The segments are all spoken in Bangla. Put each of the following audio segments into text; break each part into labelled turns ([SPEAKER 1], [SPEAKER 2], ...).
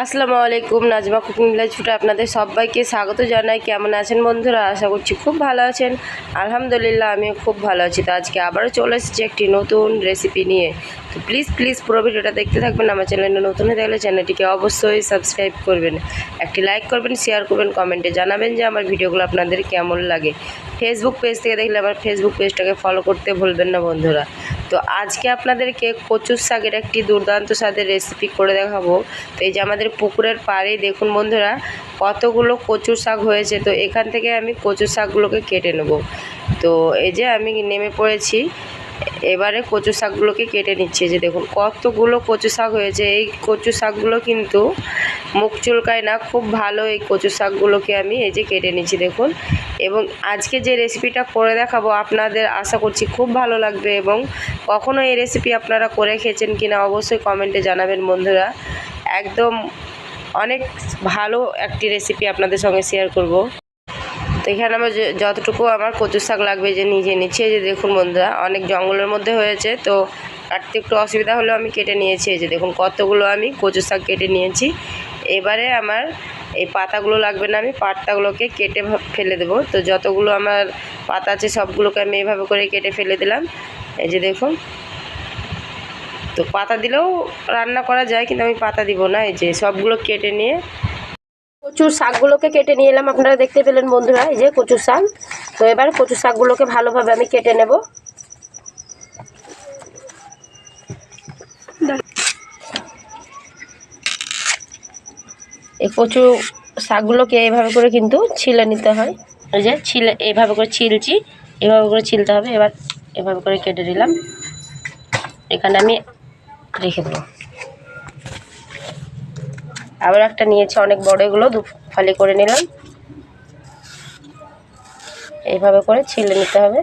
[SPEAKER 1] আসসালামু আলাইকুম, নাজমা কুকিং ভিলেজ ফুটে আপনাদের সবাইকে স্বাগত জানাই। কেমন আছেন বন্ধুরা? আশা করছি খুব ভালো আছেন। আলহামদুলিল্লাহ, আমিও খুব ভালো আছি। তো আজকে আবারও চলে এসেছি একটি নতুন রেসিপি নিয়ে। তো প্লিজ প্লিজ পুরো ভিডিওটা দেখতে থাকবেন, আমার চ্যানেলটা নতুন হয়ে থাকলে চ্যানেলটিকে অবশ্যই সাবস্ক্রাইব করবেন। একটি লাইক করবেন শেয়ার করবেন কমেন্টে জানাবেন যে আমার ভিডিওগুলো আপনাদের কেমন লাগে। ফেসবুক পেজ থেকে দেখলে আমার ফেসবুক পেজটাকে ফলো করতে ভুলবেন না বন্ধুরা। তো আজকে আপনাদেরকে কচুর শাকের একটি দুর্দান্ত স্বাদের রেসিপি করে দেখাবো। তো এই যে আমাদের পুকুরের পাড়ে দেখুন বন্ধুরা, কতগুলো কচুর শাক হয়েছে। তো এখান থেকে আমি কচুর শাকগুলোকে কেটে নেব। তো এই যে আমি নেমে পড়েছি। এবারে কচু শাকগুলোকে কেটে নিচ্ছি যে দেখুন, কতগুলো কচু শাক হয়েছে। এই কচু শাকগুলো কিন্তু মুখ চুলকায় না, খুব ভালো এই কচু শাকগুলোকে আমি এই যে কেটে নিচ্ছি, দেখুন। এবং আজকে যে রেসিপিটা করে দেখাবো আপনাদের আশা করছি খুব ভালো লাগবে এবং কখনো এই রেসিপি আপনারা করে খেয়েছেন কিনা অবশ্যই কমেন্টে জানাবেন বন্ধুরা। একদম অনেক ভালো একটি রেসিপি আপনাদের সঙ্গে শেয়ার করব। তো এখানে আমার যতটুকু আমার কচু শাক লাগবে যে নিজে নিচ্ছে যে দেখুন বন্ধুরা, অনেক জঙ্গলের মধ্যে হয়েছে, তো কাটতে একটু অসুবিধা হলেও আমি কেটে নিয়েছি, এই যে দেখুন কতগুলো আমি কচু শাক কেটে নিয়েছি। এবারে আমার এই পাতাগুলো লাগবে না, আমি পাতাগুলোকে কেটে ফেলে দেবো। তো যতগুলো আমার পাতা আছে, সবগুলোকে আমি এভাবে করে কেটে ফেলে দিলাম। এই যে দেখুন। তো পাতা দিলেও রান্না করা যায়, কিন্তু আমি পাতা দিব না, এই যে সবগুলো কেটে নিয়ে কচুর শাকগুলোকে কেটে নিয়ে এলাম। আপনারা দেখতে পেলেন বন্ধুরা, এই যে কচুর শাক। তো এবার কচুর শাকগুলোকে ভালোভাবে আমি কেটে নেব। এই কচু শাকগুলোকে এইভাবে করে কিন্তু ছিলে নিতে হয়। এই যে ছিলে এইভাবে করে ছিলছি, এভাবে করে ছিলতে হবে। এবার এভাবে করে কেটে দিলাম এখানে আমি রেখে দেবো। আবার একটা নিয়েছি অনেক বড় এগুলো, দু ফালি করে নিলাম। এইভাবে করে ছিলে নিতে হবে।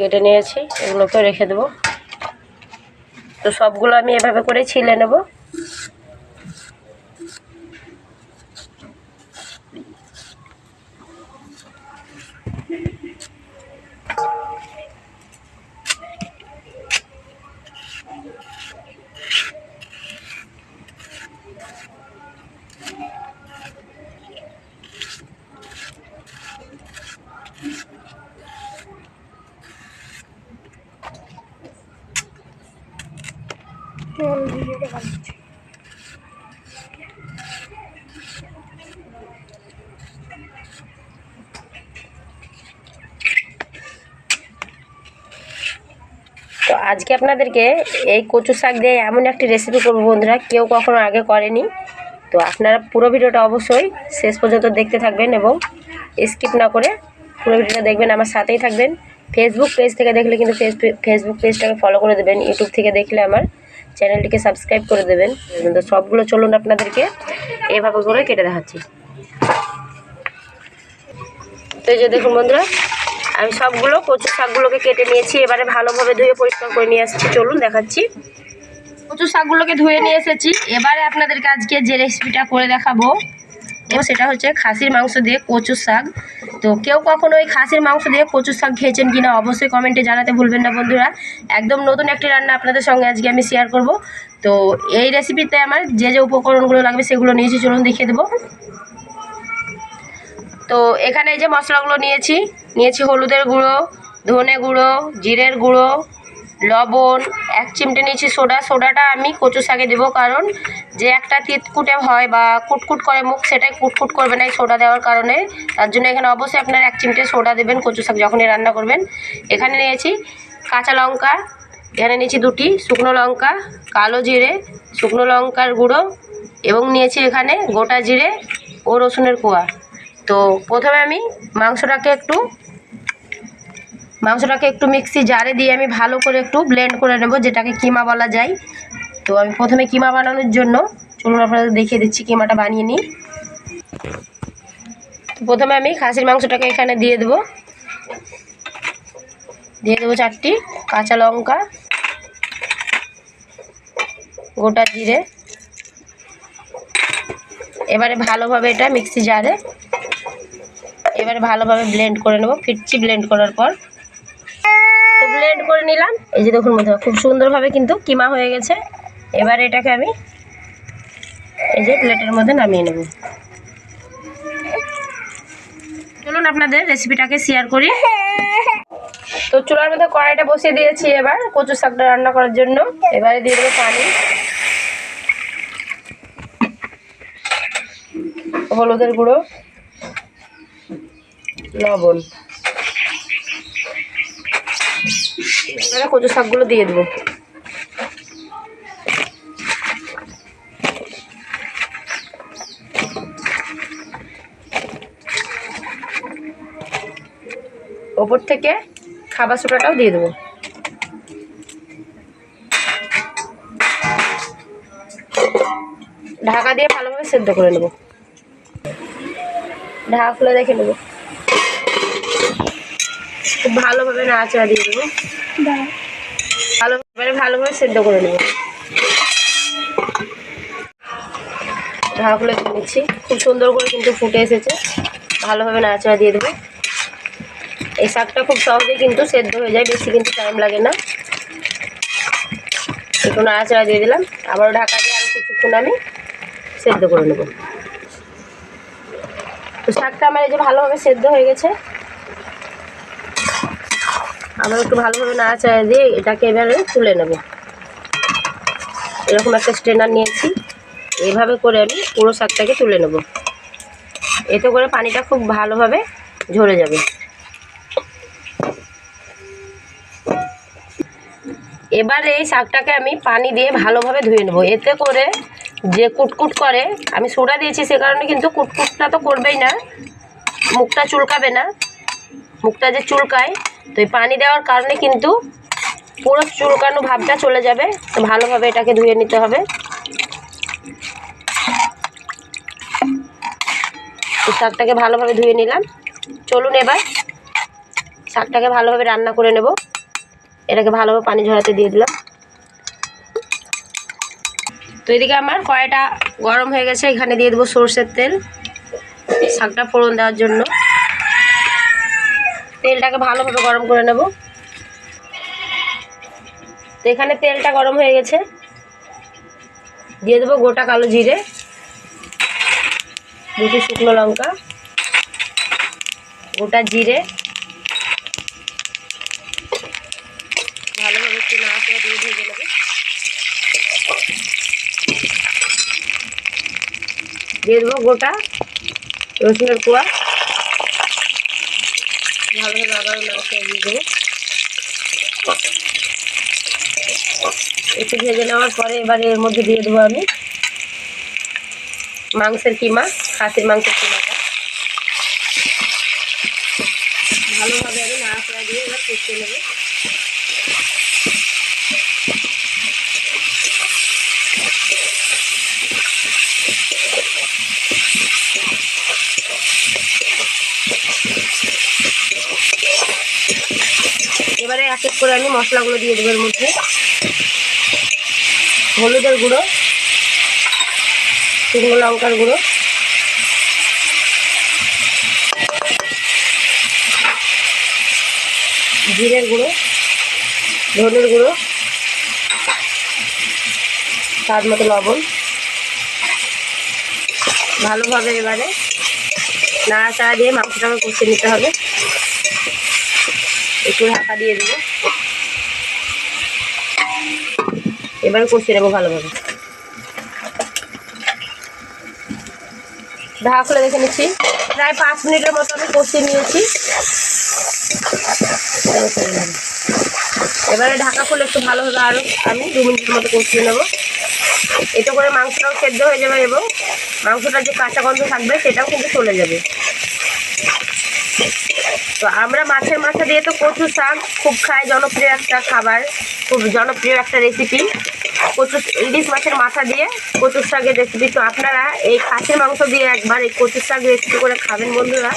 [SPEAKER 1] কেটে নিয়েছি এগুলোকে রেখে দেবো। তো সবগুলো আমি এভাবে করে ছিলে নেব। তো আজকে আপনাদেরকে এই কচু শাক দিয়ে এমন একটি রেসিপি করব বন্ধুরা, কেউ কখনো আগে করেনি। তো আপনারা পুরো ভিডিওটা অবশ্যই শেষ পর্যন্ত দেখতে থাকবেন এবং স্কিপ না করে পুরো ভিডিওটা দেখবেন, আমার সাথেই থাকবেন। ফেসবুক পেজ থেকে দেখলে কিন্তু ফেসবুক পেজটাকে ফলো করে দেবেন ইউটিউব থেকে দেখলে আমার চ্যানেলটিকে সাবস্ক্রাইব করে দেবেন। তো সবগুলো চলুন আপনাদেরকে এভাবে করে কেটে দেখাচ্ছি। তো যে দেখুন বন্ধুরা, আমি সবগুলো কচু শাকগুলোকে কেটে নিয়েছি, এবারে ভালোভাবে ধুয়ে পরিষ্কার করে নিয়ে আসছি। চলুন দেখাচ্ছি। কচু শাকগুলোকে ধুয়ে নিয়ে এসেছি। এবারে আপনাদেরকে আজকে যে রেসিপিটা করে দেখাবো, সেটা হচ্ছে খাসির মাংস দিয়ে কচু শাক। তো কেউ কখনো ওই খাসির মাংস দিয়ে কচু শাক খেয়েছেন কিনা অবশ্যই কমেন্টে জানাতে ভুলবেন না বন্ধুরা। একদম নতুন একটি রান্না আপনাদের সঙ্গে আজকে আমি শেয়ার করব। তো এই রেসিপিতে আমার যে যে উপকরণগুলো লাগবে সেগুলো নিয়েছি, চলুন দেখিয়ে দেবো। তো এখানে এই যে মশলাগুলো নিয়েছি নিয়েছি হলুদের গুঁড়ো, ধনে গুঁড়ো, জিরের গুঁড়ো লবণ, এক চিমটে নিয়েছি সোডা। সোডাটা আমি কচু শাকে দেবো কারণ যে একটা তিতকুটে হয় বা কুটকুট করে মুখ, সেটাই কুটকুট করবে না এই সোডা দেওয়ার কারণে। তার জন্য এখানে অবশ্যই আপনার এক চিমটে সোডা দেবেন কচু শাক যখনই রান্না করবেন। এখানে নিয়েছি কাঁচা লঙ্কা, এখানে নিয়েছি দুটি শুকনো লঙ্কা, কালো জিরে, শুকনো লঙ্কার গুঁড়ো এবং নিয়েছি এখানে গোটা জিরে ও রসুনের কোয়া। তো প্রথমে আমি মাংসটাকে একটু মাংসটাকে একটু মিক্সি জারে দিয়ে আমি ভালো করে একটু ব্লেন্ড করে নেব, যেটাকে কিমা বলা যায়। তো আমি প্রথমে কিমা বানানোর জন্য, চলুন আপনাদের দেখিয়ে দিচ্ছি, কিমাটা বানিয়ে নিই। প্রথমে আমি খাসির মাংসটাকে এখানে দিয়ে দেবো। দিয়ে দেবো চারটি কাঁচা লঙ্কা, গোটা জিরে। এবারে ভালোভাবে এটা মিক্সি জারে, এবারে ভালোভাবে ব্লেন্ড করে নেব ফিরছি ব্লেন্ড করার পর। তো ব্লেন্ড করে নিলাম। এই যে দেখুন মধ্যে খুব সুন্দরভাবে কিন্তু কিমা হয়ে গেছে। এবার এটাকে আমি এই যে প্লেটের মধ্যে নামিয়ে নেব। চলুন আপনাদের রেসিপিটাকে শেয়ার করি। তো চুলার মধ্যে কড়াইটা বসিয়ে দিয়েছি এবার কচু শাকটা রান্না করার জন্য। এবারে দিয়ে দেবো পানি। হলুদের গুঁড়ো, লবণ। এবারে কচু শাকগুলো দিয়ে দেবো। ওপর থেকে খাবার সোডাটাও দিয়ে দেবো। ঢাকা দিয়ে ভালোভাবে সেদ্ধ করে নেব। ঢাকা খুলে দেখে নেব। খুব ভালোভাবে নাড়াচাড়া দিয়ে দেবো। ভালো এবারে ভালোভাবে সেদ্ধ করে নেব। ঢাকা খুলে নিচ্ছি। খুব সুন্দর করে কিন্তু ফুটে এসেছে। ভালোভাবে নাড়াচাড়া দিয়ে দেবো। এই শাকটা খুব সহজেই কিন্তু সেদ্ধ হয়ে যায়, বেশি কিন্তু টাইম লাগে না। একটু নাড়াচাড়া দিয়ে দিলাম। আবারও ঢাকা দিয়ে আরও কিছুক্ষণ আমি সেদ্ধ করে নেব। তো শাকটা আমার এই যে ভালোভাবে সেদ্ধ হয়ে গেছে। আবার একটু ভালোভাবে না নাড়াচাড়া দিয়ে এটাকে এবারে তুলে নেব। এরকম একটা স্ট্রেনার নিয়েছি। এভাবে করে আমি পুরো শাকটাকে তুলে নেব। এতে করে পানিটা খুব ভালোভাবে ঝরে যাবে। এবারে এই শাকটাকে আমি পানি দিয়ে ভালোভাবে ধুয়ে নেব। এতে করে যে কুটকুট করে, আমি সোডা দিয়েছি সে কারণে কিন্তু কুটকুটটা তো করবেই না। মুখটা চুলকাবে না। মুখটা যে চুলকায়, তো এই পানি দেওয়ার কারণে কিন্তু পুরো চুলকানো ভাবটা চলে যাবে। তো ভালোভাবে এটাকে ধুয়ে নিতে হবে। শাকটাকে ভালোভাবে ধুয়ে নিলাম। চলুন এবার শাকটাকে ভালোভাবে রান্না করে নেব। এটাকে ভালোভাবে পানি ঝরাতে দিয়ে দিলাম। তো এদিকে আমার কড়াইটা গরম হয়ে গেছে। এখানে দিয়ে দেবো সর্ষের তেল। শাকটা ফোড়ন দেওয়ার জন্য। তেলটাকে ভালোভাবে গরম করে নেব। তো এখানে তেলটা গরম হয়ে গেছে। দিয়ে দেবো গোটা কালো জিরে, দুটি শুকনো লঙ্কা, গোটা জিরে। ভালোভাবে নাড়াচাড়া দিয়ে দিয়ে দেবো গোটা রসুনের কুয়া। ভালোভাবে আবারও নাড়াচাড়া দিয়ে দেবো। একটু ভেজে নেওয়ার পরে এবারে এর মধ্যে দিয়ে দেবো আমি মাংসের কিমা, খাসির মাংসের কিমাটা। ভালোভাবে আমি নাড়াচাড়া দিয়ে এবার কষিয়ে নেব। এক এক করে আমি মশলাগুলো দিয়ে দেবো এর মধ্যে। হলুদের গুঁড়ো, শুকনো লঙ্কার গুঁড়ো। জিরের গুঁড়ো, ধনের গুঁড়ো, স্বাদ মতো লবণ। ভালোভাবে এবারে নাড়াচাড়া দিয়ে মাংসটাকে কষে নিতে হবে। একটু ঢাকা দিয়ে দেবো। এবার কষিয়ে নেব ভালোভাবে। ঢাকা খুলে দেখে নিচ্ছি। প্রায় পাঁচ মিনিটের মতো আমি কষিয়ে নিয়েছি। এবারে ঢাকা খুলে একটু ভালোভাবে আরও আমি দু মিনিটের মতো কষিয়ে নেব। এতে করে মাংসটাও সেদ্ধ হয়ে যাবে এবং মাংসটার যে কাঁচা গন্ধ থাকবে, সেটাও কিন্তু চলে যাবে। তো আমরা মাছের মাথা দিয়ে তো কচু শাক খুব খাই, জনপ্রিয় একটা খাবার, খুব জনপ্রিয় একটা রেসিপি কচু, ইলিশ মাছের মাথা দিয়ে কচুর শাকের রেসিপি তো আপনারা এই খাসির মাংস দিয়ে একবার এই কচুর শাক রেসিপি করে খাবেন বন্ধুরা।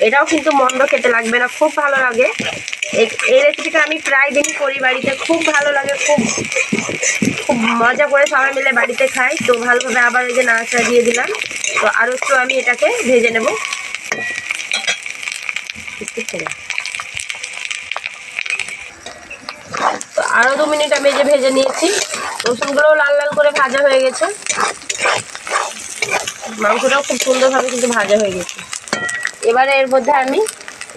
[SPEAKER 1] এটাও কিন্তু মন্দ খেতে লাগবে না, খুব ভালো লাগে। এই- রেসিপিটা আমি প্রায় দিনই করি বাড়িতে, খুব ভালো লাগে, খুব খুব মজা করে সবাই মিলে বাড়িতে খাই। তো ভালোভাবে আবার ওই যে নাড়াচাড়া দিয়ে দিলাম। তো আরও একটু আমি এটাকে ভেজে নেব। তো আরও দু মিনিট আমি যে ভেজে নিয়েছি। রসুনগুলোও লাল লাল করে ভাজা হয়ে গেছে। মাংসটাও খুব সুন্দরভাবে কিন্তু ভাজা হয়ে গেছে। এবারে এর মধ্যে আমি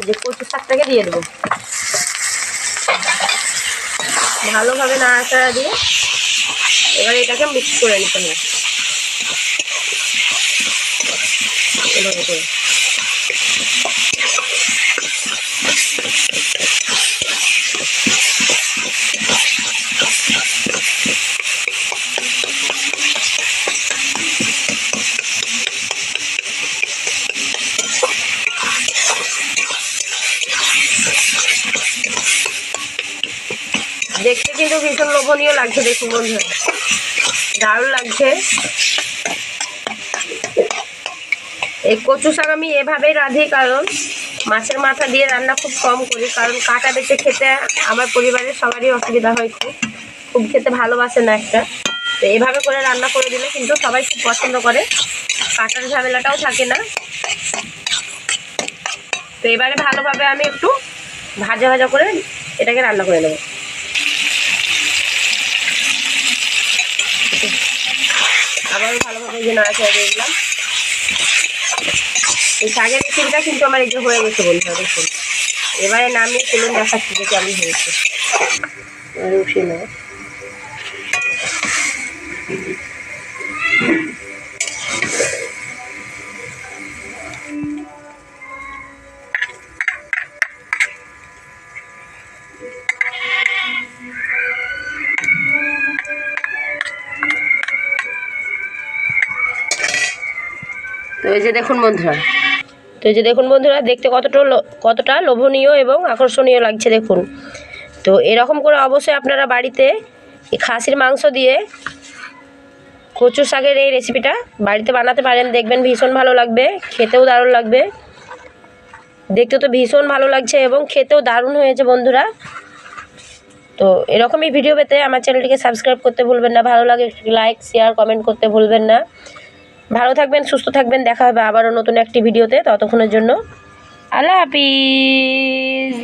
[SPEAKER 1] যে কচু শাকটাকে দিয়ে দেবো। ভালোভাবে নাড়াচাড়া দিয়ে এবার এটাকে মিক্স করে নিতে হবে। লাগছে দেখুন বন্ধুরা দারুণ লাগছে। এই কচু শাক আমি এভাবেই রাঁধি, কারণ মাছের মাথা দিয়ে রান্না খুব কম করি, কারণ কাটা বেঁচে খেতে আমার পরিবারের সবারই অসুবিধা হয় খুব। খুব খেতে ভালোবাসে না একটা। তো এভাবে করে রান্না করে দিলে কিন্তু সবাই খুব পছন্দ করে। কাটার ঝামেলাটাও থাকে না। তো এবারে ভালোভাবে আমি একটু ভাজা ভাজা করে এটাকে রান্না করে নেব। আবার ভালোভাবে যে নাড়াচাড়া দিয়ে দিলাম এই শাকের রেসিপিটা কিন্তু আমার এই হয়ে গেছে বন্ধুরা, দেখুন। এবারে নামিয়ে চলুন দেখাচ্ছি যে কেমন হয়েছে। উঠিয়ে নেব। এই যে দেখুন বন্ধুরা। তো এই যে দেখুন বন্ধুরা, দেখতে কতটা কতটা লোভনীয় এবং আকর্ষণীয় লাগছে দেখুন। তো এরকম করে অবশ্যই আপনারা বাড়িতে খাসির মাংস দিয়ে কচু শাকের এই রেসিপিটা বাড়িতে বানাতে পারেন। দেখবেন ভীষণ ভালো লাগবে, খেতেও দারুণ লাগবে। দেখতে তো ভীষণ ভালো লাগছে এবং খেতেও দারুণ হয়েছে বন্ধুরা। তো এরকমই ভিডিও পেতে আমার চ্যানেলটিকে সাবস্ক্রাইব করতে ভুলবেন না। ভালো লাগে লাইক শেয়ার কমেন্ট করতে ভুলবেন না। ভালো থাকবেন সুস্থ থাকবেন। দেখা হবে আবারও নতুন একটি ভিডিওতে। ততক্ষণের জন্য আল্লাহ হাফিজ।